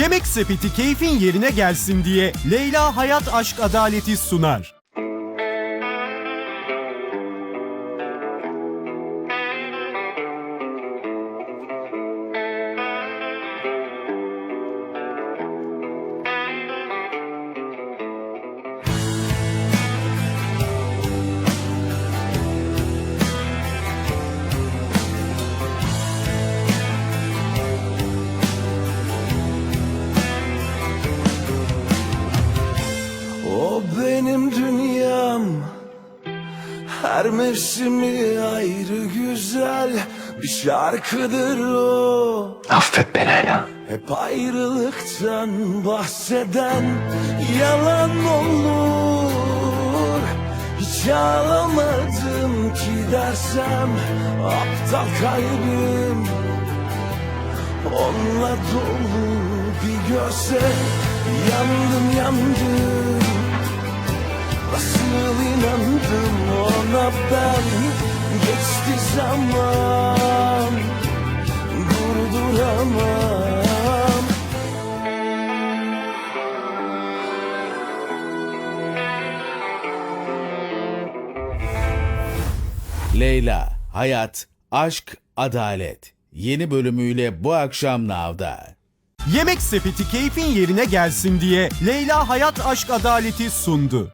Yemek sepeti keyfin yerine gelsin diye Leyla Hayat Aşk Adaleti sunar. Benim dünyam. Her mevsimi ayrı güzel Bir şarkıdır o. Affet beni Leyla. Hep ayrılıktan bahseden Yalan olur. Hiç ağlamadım ki dersem Aptal kalbim. Onunla dolu bir görsen Yandım yandım Nasıl inandım ona ben Geçti zaman Durduramam Leyla, Hayat, Aşk, Adalet. Yeni bölümüyle bu akşam Nav'da. Yemek sepeti keyfin yerine gelsin diye Leyla Hayat Aşk Adaleti sundu.